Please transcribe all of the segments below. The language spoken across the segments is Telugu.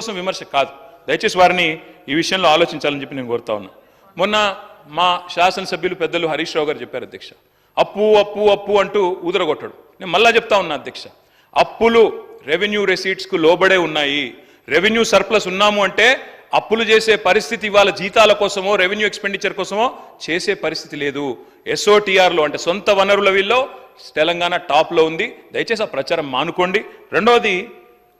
కోసం విమర్శ కాదు. దయచేసి వారిని ఈ విషయంలో ఆలోచించాలని చెప్పి నేను కోరుతా ఉన్నా. మొన్న మా శాసనసభ్యులు పెద్దలు హరీష్ రావు గారు చెప్పారు అధ్యక్ష. అప్పు అప్పు అప్పు అంటూ ఊదరగొట్టాడు. నేను మళ్ళా చెప్తా ఉన్నా అధ్యక్ష. అప్పులు రెవెన్యూ రెసీట్స్కు లోబడే ఉన్నాయి. రెవెన్యూ సర్ప్లస్ ఉన్నాము అంటే అప్పులు చేసే పరిస్థితి ఇవాళ జీతాల కోసమో రెవెన్యూ ఎక్స్పెండిచర్ కోసమో చేసే పరిస్థితి లేదు. ఎస్ఓటీఆర్లో అంటే సొంత వనరుల వీల్లో తెలంగాణ టాప్లో ఉంది. దయచేసి ఆ ప్రచారం మానుకోండి. రెండవది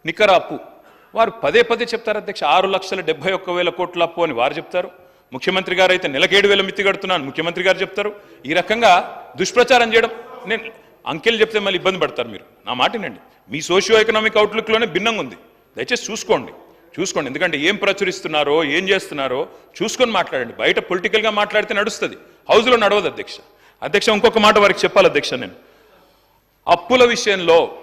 నికర అప్పు. వారు పదే పదే చెప్తారు అధ్యక్ష ఆరు లక్షల డెబ్బై ఒక్క వేల కోట్ల అప్పు అని వారు చెప్తారు. ముఖ్యమంత్రి గారు అయితే నెలకేడు వేల మిత్తి కడుతున్నాను ముఖ్యమంత్రి గారు చెప్తారు. ఈ రకంగా దుష్ప్రచారం చేయడం నేను అంకెలు చెప్తే మళ్ళీ ఇబ్బంది పడతారు మీరు. నా మాటినండి మీ సోషియో ఎకనామిక్ అవుట్లుక్లోనే భిన్నంగా ఉంది. దయచేసి చూసుకోండి. చూసుకోండి. ఎందుకంటే ఏం ప్రచురిస్తున్నారో ఏం చేస్తున్నారో చూసుకొని మాట్లాడండి. బయట పొలిటికల్గా మాట్లాడితే నడుస్తుంది. హౌస్లో నడవదు అధ్యక్ష. అధ్యక్ష ఇంకొక మాట వారికి చెప్పాలి అధ్యక్ష నేను. అప్పుల విషయంలో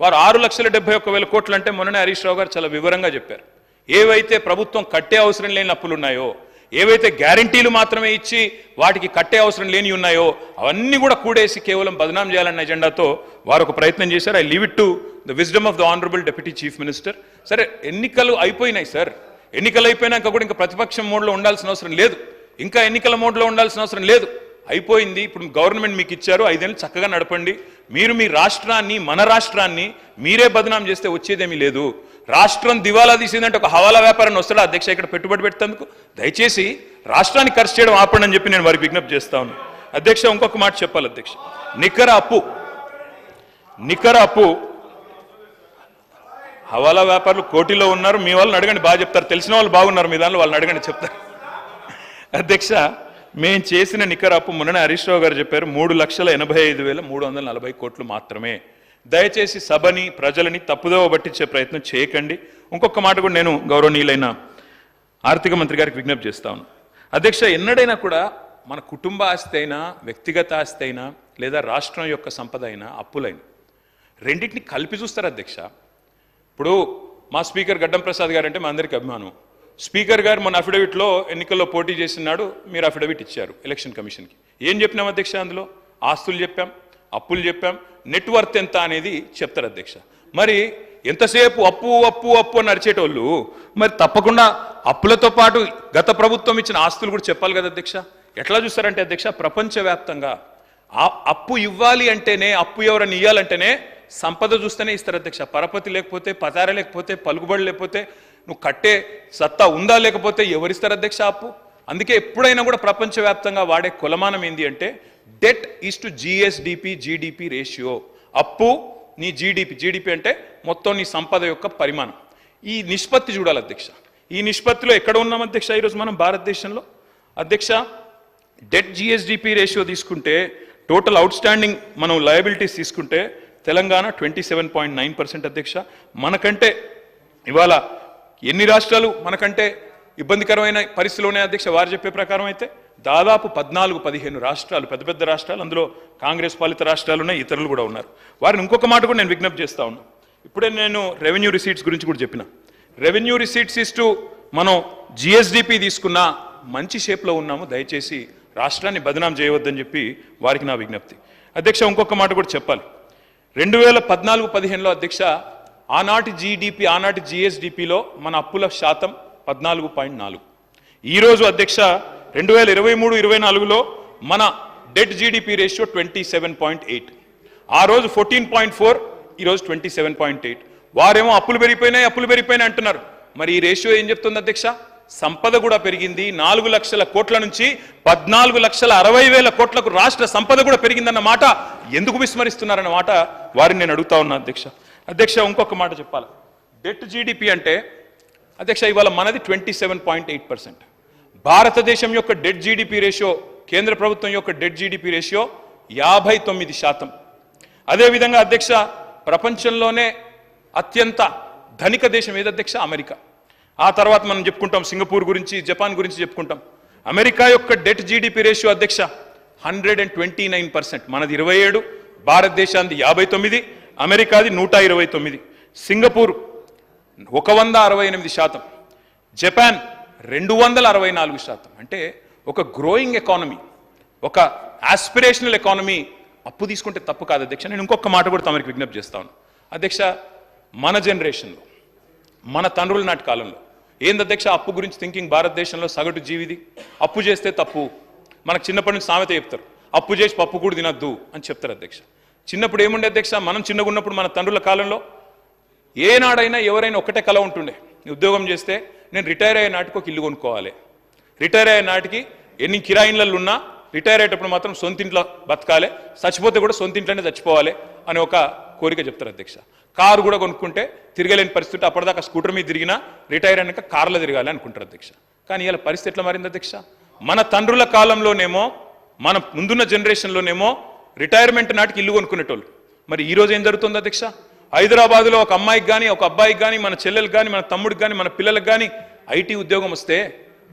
వారు ఆరు లక్షల డెబ్బై ఒక్క వేల కోట్లు అంటే మొన్ననే హరీష్ రావు గారు చాలా వివరంగా చెప్పారు. ఏవైతే ప్రభుత్వం కట్టే అవసరం లేని అప్పులు ఉన్నాయో ఏవైతే గ్యారంటీలు మాత్రమే ఇచ్చి వాటికి కట్టే అవసరం లేని ఉన్నాయో అవన్నీ కూడా కూడేసి కేవలం బదనాం చేయాలన్న ఎజెండాతో వారు ఒక ప్రయత్నం చేశారు. I leave it to the wisdom of the honourable deputy chief minister. సరే ఎన్నికలు అయిపోయినాయి సార్. ఎన్నికలు అయిపోయినాక కూడా ఇంకా ప్రతిపక్షం మోడ్లో ఉండాల్సిన అవసరం లేదు. ఇంకా ఎన్నికల మోడ్లో ఉండాల్సిన అవసరం లేదు. అయిపోయింది. ఇప్పుడు గవర్నమెంట్ మీకు ఇచ్చారు. ఐదేళ్ళు చక్కగా నడపండి. మీరు మీ రాష్ట్రాన్ని మన రాష్ట్రాన్ని మీరే బదనాం చేస్తే వచ్చేదేమీ లేదు. రాష్ట్రం దివాలా తీసిందంటే ఒక హవాలా వ్యాపారాన్ని వస్తాడా అధ్యక్ష ఇక్కడ పెట్టుబడి పెట్టేందుకు దయచేసి రాష్ట్రాన్ని ఖర్చు చేయడం ఆపండి అని చెప్పి నేను వారికి విజ్ఞప్తి చేస్తా అధ్యక్ష ఇంకొక మాట చెప్పాలి అధ్యక్ష. నికర అప్పు. నికర అప్పు. హవాలా వ్యాపారులు కోటిలో ఉన్నారు. మీ వాళ్ళని అడగండి బాగా చెప్తారు. తెలిసిన వాళ్ళు బాగున్నారు. మీ దానిలో వాళ్ళని అడగండి చెప్తారు. అధ్యక్ష మేము చేసిన నికర అప్పు మొన్ననే హరీష్ రావు గారు చెప్పారు మూడు లక్షల ఎనభై ఐదు వేల మూడు వందల నలభై కోట్లు మాత్రమే. దయచేసి సభని ప్రజలని తప్పుదోవ పట్టించే ప్రయత్నం చేయకండి. ఇంకొక మాట కూడా నేను గౌరవనీయులైన ఆర్థిక మంత్రి గారికి విజ్ఞప్తి చేస్తాను అధ్యక్ష ఎన్నడైనా కూడా మన కుటుంబ ఆస్తి అయినా వ్యక్తిగత ఆస్తి అయినా లేదా రాష్ట్రం యొక్క సంపద అయినా అప్పులైన రెండింటిని కలిపి చూస్తారు అధ్యక్ష. ఇప్పుడు మా స్పీకర్ గడ్డం ప్రసాద్ గారు అంటే మా అందరికీ అభిమానం. స్పీకర్ గారు మన అఫిడవిట్లో ఎన్నికల్లో పోటీ చేసినాడు మీరు అఫిడవిట్ ఇచ్చారు ఎలక్షన్ కమిషన్కి. ఏం చెప్పినాం అధ్యక్ష అందులో? ఆస్తులు చెప్పాం అప్పులు చెప్పాం నెట్వర్త్ ఎంత అనేది చెప్తారు అధ్యక్ష. మరి ఎంతసేపు అప్పు అప్పు అప్పు అని నడిచేటోళ్ళు మరి తప్పకుండా అప్పులతో పాటు గత ప్రభుత్వం ఇచ్చిన ఆస్తులు కూడా చెప్పాలి కదా అధ్యక్ష. ఎట్లా చూస్తారంటే అధ్యక్ష ప్రపంచవ్యాప్తంగా అప్పు ఇవ్వాలి అంటేనే అప్పు ఎవరని ఇవ్వాలంటేనే సంపద చూస్తేనే ఇస్తారు అధ్యక్ష. పరపతి లేకపోతే పతార లేకపోతే పలుకుబడి లేకపోతే నువ్వు కట్టే సత్తా ఉందా లేకపోతే ఎవరిస్తారు అధ్యక్ష అప్పు అందుకే ఎప్పుడైనా కూడా ప్రపంచవ్యాప్తంగా వాడే కొలమానం ఏంది అంటే debt is to GSDP GDP ratio. అప్పు నీ జీడిపి జీడిపి అంటే మొత్తం నీ సంపద యొక్క పరిమాణం. ఈ నిష్పత్తి చూడాలి అధ్యక్ష. ఈ నిష్పత్తిలో ఎక్కడ ఉన్నాం అధ్యక్ష ఈరోజు మనం భారతదేశంలో? అధ్యక్ష డెట్ జిఎస్డిపి రేషియో తీసుకుంటే టోటల్ అవుట్ స్టాండింగ్ మనం లయబిలిటీస్ తీసుకుంటే Telangana twenty seven point nine percent అధ్యక్ష. మనకంటే ఇవాళ ఎన్ని రాష్ట్రాలు మనకంటే ఇబ్బందికరమైన పరిస్థితులు ఉన్నాయి అధ్యక్ష? వారు చెప్పే ప్రకారం అయితే దాదాపు పద్నాలుగు పదిహేను రాష్ట్రాలు పెద్ద పెద్ద రాష్ట్రాలు అందులో కాంగ్రెస్ పాలిత రాష్ట్రాలు ఉన్నాయి ఇతరులు కూడా ఉన్నారు. వారిని ఇంకొక మాట కూడా నేను విజ్ఞప్తి చేస్తా ఉన్నా. ఇప్పుడే నేను రెవెన్యూ రిసీట్స్ గురించి కూడా చెప్పిన. రెవెన్యూ రిసీట్స్ ఇస్తూ మనం జిఎస్డిపి తీసుకున్న మంచి షేప్లో ఉన్నాము. దయచేసి రాష్ట్రాన్ని బదనాం చేయవద్దని చెప్పి వారికి నా విజ్ఞప్తి. అధ్యక్ష ఇంకొక మాట కూడా చెప్పాలి. రెండు వేల పద్నాలుగు పదిహేనులో అధ్యక్ష ఆనాటి జీడిపి ఆనాటి జిఎస్డిపిలో మన అప్పుల శాతం పద్నాలుగు పాయింట్ నాలుగు. ఈరోజు అధ్యక్ష రెండు వేల ఇరవై మూడు ఇరవై నాలుగులో మన debt GDP ratio twenty seven point eight. ఆ రోజు ఫోర్టీన్ పాయింట్ ఫోర్ ఈరోజు ట్వంటీ సెవెన్ పాయింట్ ఎయిట్. వారేమో అప్పులు పెరిగిపోయినాయి అప్పులు పెరిగిపోయినాయి అంటున్నారు. మరి ఈ రేషియో ఏం చెప్తుంది అధ్యక్ష? సంపద కూడా పెరిగింది నాలుగు లక్షల కోట్ల నుంచి పద్నాలుగు లక్షల అరవై వేల కోట్లకు రాష్ట్ర సంపద కూడా పెరిగిందన్న మాట ఎందుకు విస్మరిస్తున్నారన్న మాట వారిని నేను అడుగుతా ఉన్నా అధ్యక్ష. అధ్యక్ష ఇంకొక మాట చెప్పాలి? డెట్ జీడిపి అంటే అధ్యక్ష ఇవాళ మనది twenty seven point eight percent. భారతదేశం యొక్క డెట్ జీడిపి రేషియో కేంద్ర ప్రభుత్వం యొక్క డెట్ జీడిపి రేషియో యాభై తొమ్మిది శాతం. అదేవిధంగా అధ్యక్ష ప్రపంచంలోనే అత్యంత ధనిక దేశం ఏది అధ్యక్ష? అమెరికా. ఆ తర్వాత మనం చెప్పుకుంటాం సింగపూర్ గురించి జపాన్ గురించి చెప్పుకుంటాం. అమెరికా యొక్క డెట్ జీడిపి రేషియో అధ్యక్ష hundred and twenty nine percent. మనది ఇరవై ఏడు భారతదేశానికి యాభై తొమ్మిది అమెరికాది నూట ఇరవై తొమ్మిది సింగపూర్ ఒక వంద అరవై ఎనిమిది శాతం జపాన్ రెండు వందల అరవై నాలుగు శాతం. అంటే ఒక గ్రోయింగ్ ఎకానమీ ఒక ఆస్పిరేషనల్ ఎకానమీ అప్పు తీసుకుంటే తప్పు కాదు అధ్యక్ష. నేను ఇంకొక మాట కూడా తమరికి విజ్ఞప్తి చేస్తాను అధ్యక్ష మన జనరేషన్లో మన తండ్రుల నాటి కాలంలో ఏంది అధ్యక్ష అప్పు గురించి థింకింగ్ భారతదేశంలో సగటు జీవిది? అప్పు చేస్తే తప్పు. మనకు చిన్నప్పటి నుంచి సామెత చెప్తారు. అప్పు చేసి పప్పు కూడా తినద్దు అని చెప్తారు అధ్యక్ష. చిన్నప్పుడు ఏముండే అధ్యక్ష? మనం చిన్నగా ఉన్నప్పుడు మన తండ్రుల కాలంలో ఏనాడైనా ఎవరైనా ఒకటే కళ ఉంటుండే. ఉద్యోగం చేస్తే నేను రిటైర్ అయ్యే నాటికి ఒక ఇల్లు కొనుక్కోవాలి. రిటైర్ అయ్యే నాటికి ఎన్ని కిరాయిన్లలో ఉన్నా రిటైర్ అయ్యేటప్పుడు మాత్రం సొంతింట్లో బతకాలి. చచ్చిపోతే కూడా సొంతింట్లోనే చచ్చిపోవాలి అని ఒక కోరిక చెప్తారు అధ్యక్ష. కారు కూడా కొనుక్కుంటే తిరగలేని పరిస్థితి అప్పటిదాకా స్కూటర్ మీద తిరిగినా రిటైర్ అయినాక కార్లో తిరగాలి అనుకుంటారు అధ్యక్ష. కానీ ఇలా పరిస్థితి ఎట్లా మారింది అధ్యక్ష? మన తండ్రుల కాలంలోనేమో మన ముందున్న జనరేషన్లోనేమో రిటైర్మెంట్ నాటికి ఇల్లు కొనుక్కునేటోళ్ళు. మరి ఈరోజు ఏం జరుగుతుంది అధ్యక్ష? హైదరాబాద్లో ఒక అమ్మాయికి కానీ ఒక అబ్బాయికి కానీ మన చెల్లెలకు కానీ మన తమ్ముడికి కానీ మన పిల్లలకు కానీ ఐటీ ఉద్యోగం వస్తే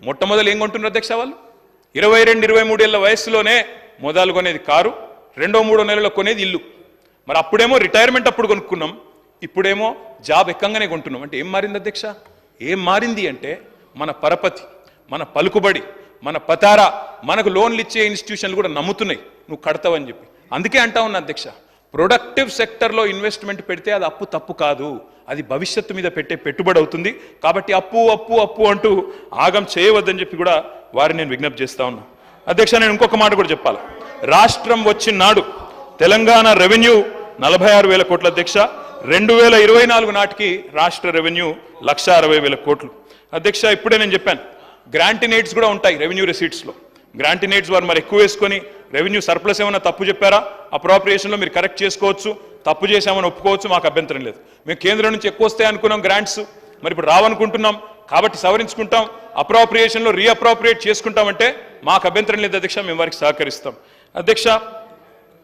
మొట్టమొదలు ఏం కొంటున్నారు అధ్యక్ష వాళ్ళు? ఇరవై రెండు ఇరవై మూడేళ్ళ వయసులోనే మొదలు కొనేది కారు రెండో మూడో నెలలో కొనేది ఇల్లు. మరి అప్పుడేమో రిటైర్మెంట్ అప్పుడు కొనుక్కున్నాం ఇప్పుడేమో జాబ్ ఎక్కంగానే కొంటున్నాం. అంటే ఏం మారింది అధ్యక్ష? ఏం మారింది అంటే మన పరపతి మన పలుకుబడి మన పతారా మనకు లోన్లు ఇచ్చే ఇన్స్టిట్యూషన్లు కూడా నమ్ముతున్నాయి. నువ్వు కడతావని చెప్పి. అందుకే అంటా ఉన్నా అధ్యక్ష ప్రొడక్టివ్ సెక్టర్లో ఇన్వెస్ట్మెంట్ పెడితే అది అప్పు తప్పు కాదు. అది భవిష్యత్తు మీద పెట్టే పెట్టుబడి అవుతుంది. కాబట్టి అప్పు అప్పు అప్పు అంటూ ఆగం చేయవద్దని చెప్పి కూడా వారిని నేను విజ్ఞప్తి చేస్తా ఉన్నా. అధ్యక్ష నేను ఇంకొక మాట కూడా చెప్పాలి. రాష్ట్రం వచ్చిన నాడు తెలంగాణ రెవెన్యూ నలభై ఆరు వేల కోట్ల అధ్యక్ష రెండు వేల ఇరవై నాలుగు నాటికి రాష్ట్ర రెవెన్యూ లక్ష అరవై వేల కోట్లు. అధ్యక్ష ఇప్పుడే నేను చెప్పాను గ్రాంటినేట్స్ కూడా ఉంటాయి రెవెన్యూ రెసీట్స్లో గ్రాంటినేట్స్ వారు మరి ఎక్కువ వేసుకొని రెవెన్యూ సర్ప్లస్ ఏమైనా తప్పు చెప్పారా? అప్రాప్రియేషన్లో మీరు కరెక్ట్ చేసుకోవచ్చు తప్పు చేశామని ఒప్పుకోవచ్చు మాకు అభ్యంతరం లేదు. మేము కేంద్రం నుంచి ఎక్కువ వస్తాయి అనుకున్నాం గ్రాంట్స్ మరి ఇప్పుడు రావనుకుంటున్నాం కాబట్టి సవరించుకుంటాం అప్రాప్రియేషన్లో రీఅప్రాప్రియేట్ చేసుకుంటామంటే మాకు అభ్యంతరం లేదు అధ్యక్ష మేము వారికి సహకరిస్తాం. అధ్యక్ష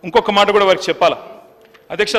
ఇంకొక మాట కూడా వారికి చెప్పాలా? అధ్యక్ష